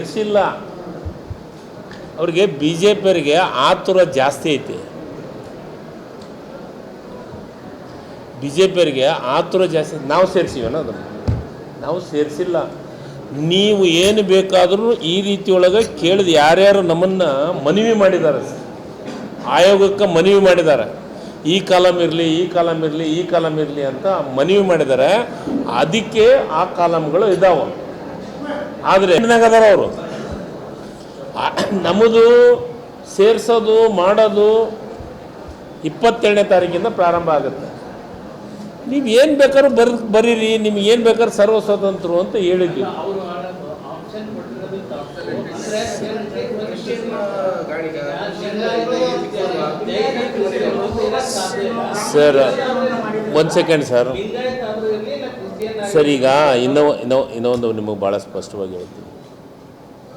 ಸೇರಿಸಿಲ್ಲ ಅವ್ರಿಗೆ B J ಪಿಯವರಿಗೆ ಆತುರ ಜಾಸ್ತಿ ಐತಿ. ಬಿ ಜೆ ಪಿಯವರಿಗೆ ಆತುರ ಜಾಸ್ತಿ ನಾವು ಸೇರಿಸಿವೇನ ನಾವು ಸೇರಿಸಿಲ್ಲ. ನೀವು ಏನು ಬೇಕಾದರೂ ಈ ರೀತಿ ಒಳಗೆ ಕೇಳಿದ ಯಾರ್ಯಾರು ನಮ್ಮನ್ನು ಮನವಿ ಮಾಡಿದ್ದಾರೆ. ಆಯೋಗಕ್ಕೆ ಮನವಿ ಮಾಡಿದ್ದಾರೆ. ಈ ಕಾಲಮ್ ಇರಲಿ, ಈ ಕಾಲಮ್ ಇರಲಿ, ಈ ಕಾಲಮ್ ಇರಲಿ ಅಂತ ಮನವಿ ಮಾಡಿದ್ದಾರೆ. ಅದಕ್ಕೆ ಆ ಕಾಲಮ್ಗಳು ಇದ್ದಾವೆ ಆದರೆ ಅದಾರ ಅವರು. ನಮ್ಮದು ಸೇರಿಸೋದು ಮಾಡೋದು ಇಪ್ಪತ್ತೆರಡನೇ ತಾರೀಕಿಂದ ಪ್ರಾರಂಭ ಆಗುತ್ತೆ. ನೀವು ಏನು ಬೇಕಾದ್ರೂ ಬರ್ ಬರೀರಿ ನಿಮ್ಗೆ ಏನು ಬೇಕಾದ್ರೂ ಸರ್ವ ಸ್ವತಂತ್ರ ಅಂತ ಹೇಳಿದ್ವಿ. ಸರ್ ಒಂದು ಸೆಕೆಂಡ್ ಸರ್ ಲಿಂಗಾಯತ ಆದ್ರೂ ಇರ್ಲಿ, ಇಲ್ಲ ಕ್ರಿಶ್ಚಿಯನ್ ಸರ್ ಈಗ ಇನ್ನೊ ಇನ್ನೊ ಇನ್ನೊಂದು ನಿಮಗೆ ಭಾಳ ಸ್ಪಷ್ಟವಾಗಿ ಹೇಳ್ತೀನಿ.